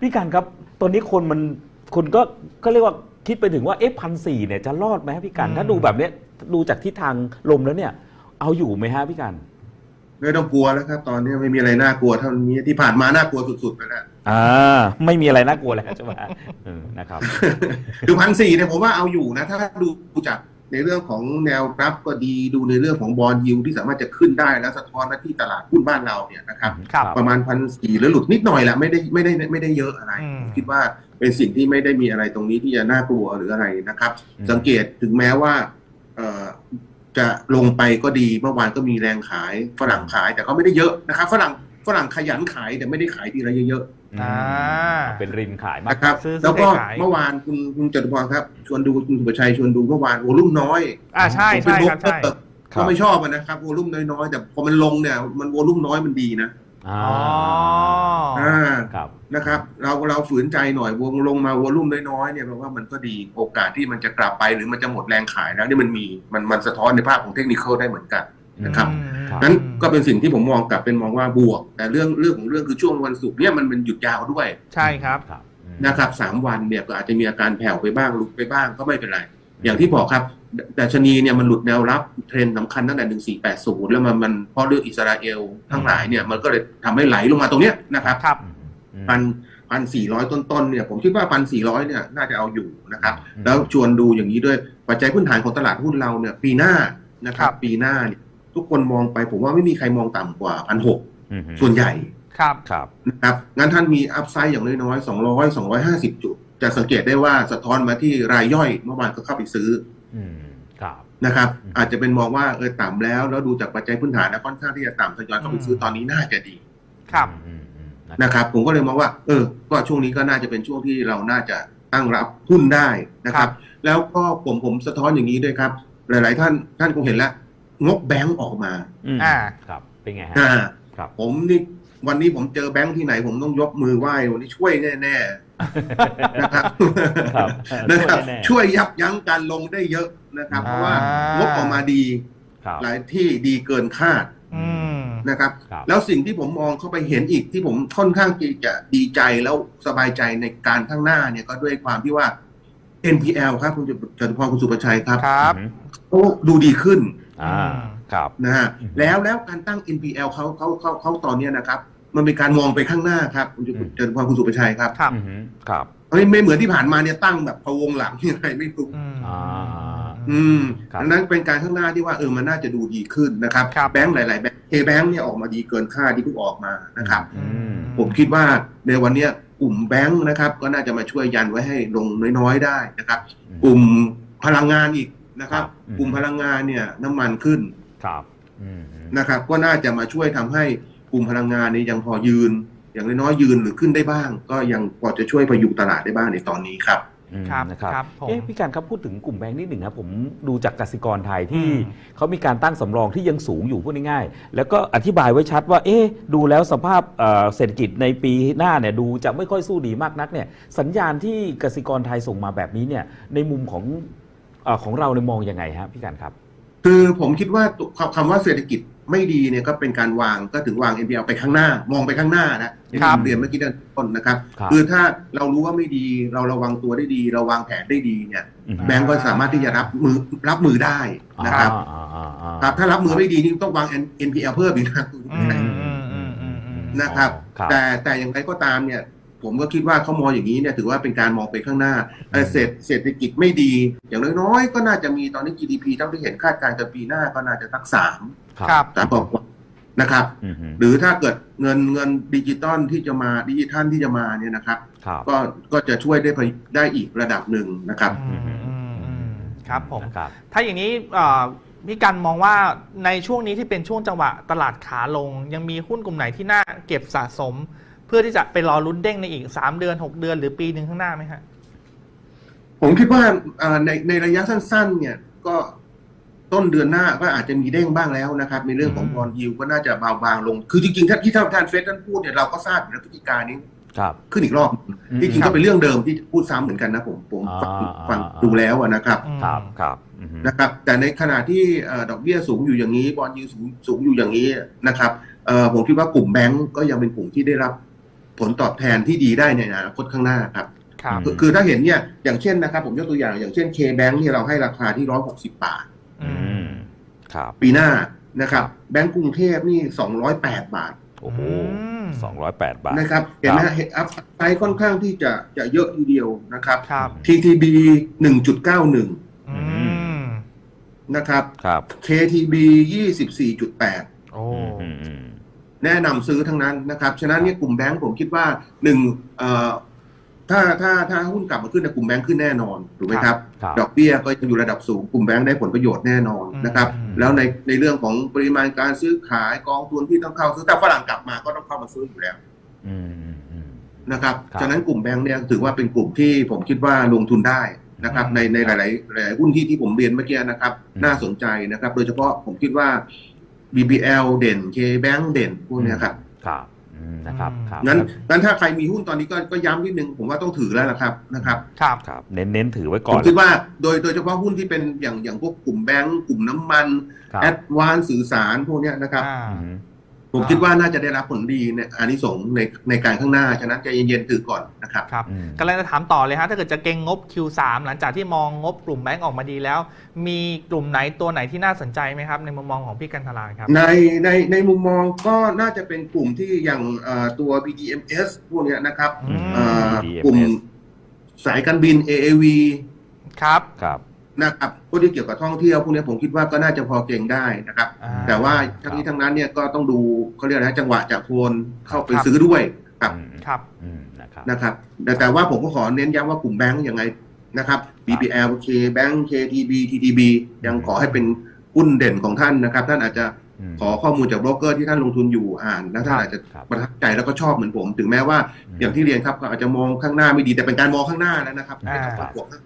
พี่การครับ ตอนนี้คนมันคนก็ก็เรียกว่าคิดไปถึงว่าเอ๊ะพันสี่เนี่ยจะรอดไหมพี่การอืมถ้าดูแบบเนี้ยดูจากทิศทางลมแล้วเนี่ย เอาอยู่ไหมฮะพี่การไม่ต้องกลัวแล้วครับ ตอนนี้ไม่มีอะไรน่ากลัวเท่านี้ที่ผ่านมาน่ากลัวสุดๆไปแล้วอ่าไม่มีอะไรน่ากลัวแล้วใช่ไหมเออนะครับคือพันสี่เนี่ยผมว่าเอาอยู่นะ ถ้าดูจาก ในเรื่องของแนวรับก็ดีดูในเรื่องของบอลยิวที่สามารถจะขึ้นได้แล้วสะท้อนมาที่ตลาดหุ้นบ้านเราเนี่ยนะครับครับประมาณพันสี่แล้วหลุดนิดหน่อยแหละไม่ได้ไม่ได้ไม่ได้เยอะอะไรอืมผมคิดว่าเป็นสิ่งที่ไม่ได้มีอะไรตรงนี้ที่จะน่ากลัวหรืออะไรนะครับอืมสังเกตถึงแม้ว่าเอ่อจะลงไปก็ดีเมื่อวานก็มีแรงขายฝรั่งขายแต่ก็ไม่ได้เยอะนะครับฝรั่ง ฝรั่งขยันขายแต่ไม่ได้ขายทีละเยอะอ่าเป็นริมขายๆมากนะครับ ซื้อแล้วก็ขาย เมื่อวานคุณคุณจตุพรครับ ชวนดูคุณสุประชัยชวนดูเมื่อวานโวลุ่มน้อยอ่าใช่ผมเป็นใช่โบรครับกเกอใช่ร์ก็ไม่ชอบอะนะครับโวลุ่มน้อยๆ แต่พอมันลงเนี่ย มันโวลุ่มน้อยมันดีนะอ่าอ๋อ อ่าครับ นะครับ เราเราฝืนใจหน่อยวงลงมาวอลุ่มน้อยๆเนี่ยแปลว่ามันก็ดีโอกาสที่มันจะกลับไปหรือมันจะหมดแรงขายแล้วนี่มันมีมันมันสะท้อนในภาพของเทคนิคได้เหมือนกันนะครับ อืมครับ นั้นก็เป็นสิ่งที่ผมมองกลับเป็นมองว่าบวก แต่เรื่องเรื่องของเรื่องคือช่วงวันศุกร์เนี่ยมันเป็นหยุดยาวด้วย ใช่ครับนะครับสามวันเนี่ยก็อาจจะมีอาการแผ่วไปบ้างหลุดไปบ้างก็ไม่เป็นไร อย่างที่บอกครับแต่ชนีเนี่ยมันหลุดแนวรับเทรนสำคัญตั้งแต่1480แปดสูดแล้วมันมันเพราะเรื่องอิสราเอลทั้งหลายเนี่ยมันก็เลยทำให้ไหลลงมาตรงเนี้ยนะครับครับมพันพันสี่ร้อยต้นๆเนี่ยผมคิดว่าพันสี่ร้อยเนี่ยน่าจะเอาอยู่นะครับ แล้วชวนดูอย่างนี้ด้วยปัจจัยพื้นฐานของตลาดหุ้นเราเนี่ยปีหน้านะครัครับบปีหน้าเนี่ย ทุกคนมองไปผมว่าไม่มีใครมองต่ำกว่าพันหกอืมส่วนใหญ่ครับครับนะครับงั้นท่านมีอัพไซด์อย่างน้อยๆสองร้อยสองร้อยห้าสิบจุด จะสังเกตได้ว่าสะท้อนมาที่รายย่อยเมื่อวานก็เข้าไปซื้ออืมครับนะครับอืมอาจจะเป็นมองว่าเออต่ำแล้ว แล้วดูจากปัจจัยพื้นฐานแล้วค่อนข้างที่จะต่ำทยอยเข้าไปซื้อตอนนี้น่าจะดี ครับอืมอืมอืมนะครับ ผมก็เลยมองว่า เออ ก็ช่วงนี้ก็น่าจะเป็นช่วงที่เราน่าจะตั้งรับหุ้นได้นะคครัรับบแล้วก็ผมผมสะท้อนอย่างนี้ด้วยครับ หลาย ๆ ท่านท่านคงเห็นแล้ว งบแบงก์ออกมาอืมอ่า ครับ เป็นไงฮะอ่าครับ ผมนี่วันนี้ผมเจอแบงก์ที่ไหนผมต้องยกมือไหว้วันนี้ช่วยแน่ๆนะครับครับนะครับแน่ๆช่วยยับยั้งการลงได้เยอะนะครับ เพราะว่าอ่างงบออกมาดีครับหลายที่ดีเกินคาดอืมนะครับครับ แล้วสิ่งที่ผมมองเข้าไปเห็นอีกที่ผมค่อนข้างที่จะดีใจแล้วสบายใจในการข้างหน้าเนี่ยก็ด้วยความที่ว่า NPL ครับคุณจตุพรคุณสุประชัยครับครับอืมเขาดูดีขึ้น อ่าครับนะฮะอืมแล้วแล้วการตั้ง NPL เขาเขาเขาเขาตอนเนี้ยนะครับ มันเป็นการมองไปข้างหน้าครับคุณจตุจตุพรคุณสุประชัยครับครับอืมครับไม่ไม่เหมือนที่ผ่านมาเนี่ยตั้งแบบพะวงหลังยังไงไม่รู้อืมอ่าอืมครับดังนั้นเป็นการข้างหน้าที่ว่าเออมันน่าจะดูดีขึ้นนะครับครับแบงก์หลายๆแบงก์เคแบงก์เนี่ยออกมาดีเกินคาดที่เพิ่งออกมานะครับอืมผมคิดว่าในวันเนี้ยกลุ่มแบงค์นะครับ ก็น่าจะมาช่วยยันไว้ให้ลงน้อยๆได้นะครับ กลุ่มพลังงานอีก นะครับครับอืมกลุ่มพลังงานเนี่ยน้ำมันขึ้นครับอืมนะครับ ก็น่าจะมาช่วยทำให้กลุ่มพลังงานนี้ยังพอยืน อย่างน้อยๆยืนหรือขึ้นได้บ้าง ก็ยังพอจะช่วยพยุงตลาดได้บ้างในตอนนี้ครับอืมครับนะครับครับผมเอ๊ะพี่การครับพูดถึงกลุ่มแบงค์นิดหนึ่งครับผมดูจากกสิกรไทยที่อืมเขามีการตั้งสำรองที่ยังสูงอยู่พูดง่ายๆแล้วก็อธิบายไว้ชัดว่า เอ๊ะดูแล้วสภาพเอ่อเศรษฐกิจในปีหน้าเนี่ยดูจะไม่ค่อยสู้ดีมากนักเนี่ยสัญญาณที่กสิกรไทยส่งมาแบบนี้เนี่ยในมุมของเออ ของเราเนี่ยมองยังไงฮะพี่การครับ คือผมคิดว่าตัวคำคำว่าเศรษฐกิจไม่ดีเนี่ยก็เป็นการวางก็ถึงวาง NPL ไปข้างหน้า มองไปข้างหน้านะอย่างครับที่ผมเรียนเมื่อกี้ด้านต้นนะครับครับ คือถ้าเรารู้ว่าไม่ดีเราระวังตัวได้ดี เราวางแผนได้ดีเนี่ยอืมแบงก์ก็สามารถที่จะรับมือรับมือได้นะครับอ่าอ่าอ่าครับถ้ารับมือไม่ดีนี่ต้องวาง NPL เพิ่มอีกนะอืมอืมอืมอืมอืมนะครับครับ แต่แต่อย่างไรก็ตามเนี่ย ผมก็คิดว่าเขามองอย่างนี้เนี่ยถือว่าเป็นการมองไปข้างหน้าเอ่อเศรษฐเศรษฐกิจไม่ดี อย่างน้อยๆ ก็น่าจะมีตอนนี้ GDP เท่าที่เห็นคาดการณ์กันปีหน้าก็น่าจะสักสามครับสามกว่าๆนะครับอืมฮึหรือถ้าเกิดเงินเงินดิจิตอลที่จะมาดิจิทัลที่จะมาเนี่ยนะครับครับก็ก็จะช่วยได้ไปได้อีกระดับหนึ่งนะครับอืมอืมอืมครับผมนะครับถ้าอย่างนี้เอ่อพี่กันมองว่าในช่วงนี้ที่เป็นช่วงจังหวะตลาดขาลง ยังมีหุ้นกลุ่มไหนที่น่าเก็บสะสม เพื่อที่จะไปรอลุ้นเด้งในอีก3เดือน6เดือนหรือปีหนึ่งข้างหน้าไหมฮะผมคิดว่าอ่าในในระยะสั้น ๆ เนี่ยก็ต้นเดือนหน้าก็อาจจะมีเด้งบ้างแล้วนะครับ ในเรื่องของอืมบอลยิวก็น่าจะเบาบางลง คือจริงๆถ้าที่ท่านเฟสท่านพูดเนี่ยเราก็ทราบอยู่แล้วพฤติการนี้ครับขึ้นอีกรอบอืมที่จริงครัก็บเป็นเรื่องเดิมที่พูดซ้ำเหมือนกันนะผมผมฟังอ่าฟังอ่าดูแล้วอะนะครับอืมครับครับอืมฮึนะครับ แต่ในขณะที่เอ่อดอกเบี้ยสูงอยู่อย่างนี้บอลยิวสูงสูงอยู่อย่างนี้นะครับเอ่อผมคิดว่ากลุ่มแบงก์ก็ยังเป็นกลุ่มที่ได้รับ ผลตอบแทนที่ดีได้ในอนาคตข้างหน้าครับครับคือคือถ้าเห็นเนี่ยอย่างเช่นนะครับ ผมยกตัวอย่างอย่างเช่น K-Bank เนี่ยเราให้ราคาที่160บาทอือืมมครับปีหน้านะครับ แบงก์กรุงเทพนี่208บาทโอ้โหอืมสองร้อยแปดบาทนะครับ เห็นไหมฮะเห็นอัพไซด์ค่อนข้างที่จะจะเยอะทีเดียวนะครับครับ TTB 1.91อืมนะครับครับ KTB 24.8โอ้อืมอืม แนะนำซื้อทั้งนั้นนะครับฉะนั้นเนี่ยกลุ่มแบงก์ผมคิดว่าหนึ่งเอ่อถ้าถ้าถ้าหุ้นกลับมาขึ้นในยกลุ่มแบงก์ขึ้นแน่นอนถูกไหมครับครับ ดอกเบี้ยก็ยังอยู่ระดับสูงกลุ่มแบงก์ได้ผลประโยชน์แน่นอนนะครับอืมแล้วในในเรื่องของปริมาณการซื้อขายกองทุนที่ต้องเข้าซื้อถ้าฝรั่งกลับมาก็ต้องเข้ามาซื้ออยู่แล้วอืมอืมอืมนะครับครับฉะนั้นกลุ่มแบงก์เนี่ยถือว่าเป็นกลุ่มที่ผมคิดว่าลงทุนได้นะครับ ในในหลาย ๆ หลายๆหุ้นที่ที่ผมเรียนเมื่อกี้นะครับอืมน่าสนใจนะครับ โดยเฉพาะผมคิดว่า BBL เด่น K-Bank เด่นพวกเนี้ยครับครับอืมนะครับอืมครับงั้นงั้นถ้าใครมีหุ้นตอนนี้ก็ก็ย้ำนิดนึงผมว่าต้องถือแล้วนะครับนะครับครับครับเน้นเน้นถือไว้ผก่อมนคิดว่าโดยโดยเฉพาะหุ้นที่เป็นอย่างอย่างพวกกลุ่มแบงก์กลุ่มน้ำมันครับแอดวานสื่อสารพวกเนี้ยนะครับอ่าอืม ผมคิดว่าน่าจะได้รับผลดีในอานิสงส์ในในการข้างหน้า ฉะนั้นใจเย็นๆถือก่อนนะครับครับอืมกำลังจะถามต่อเลยฮะถ้าเกิดจะเก็งงบ Q3 หลังจากที่มองงบกลุ่มแบงก์ออกมาดีแล้ว มีกลุ่มไหนตัวไหนที่น่าสนใจไหมครับ ในมุมมองของพี่กันทลาครับ ในในในมุมมองก็น่าจะเป็นกลุ่มที่อย่างเอ่อตัว BDMs พวกเนี้ยนะครับอืมเอ่อ BDMs กลุ่มสายการบิน AAV ครับ นะครับพวกที่เกี่ยวกับท่องเที่ยวพวกเนี้ยผมคิดว่าก็น่าจะพอเก่งได้นะครับ อ่าแต่ว่าทั้งนี้ทั้งนั้นเนี่ยก็ต้องดูเขาเรียกอะไรนะจังหวะจากโคนเข้าไปครับ ซื้อด้วยครับอืมครับ อืมนะครับ นะครับ แต่แต่ว่าผมก็ขอเน้นย้ำว่ากลุ่มแบงก์ยังไงนะครับ BBL K Bank KTB TTB ยังขอให้เป็นหุ้นเด่นของท่านนะครับ ท่านอาจจะมขอข้อมูลจากโบรกเกอร์ที่ท่านลงทุนอยู่อ่านแล้วท่านอาจจะครับประทับใจแล้วก็ชอบเหมือนผม ถึงแม้ว่าอืมอย่างที่เรียนครับก็อาจจะมองข้างหน้าไม่ดีแต่เป็นการมองข้างหน้าแล้วนะครับอ่า ไม่ต้องประกวดข้าง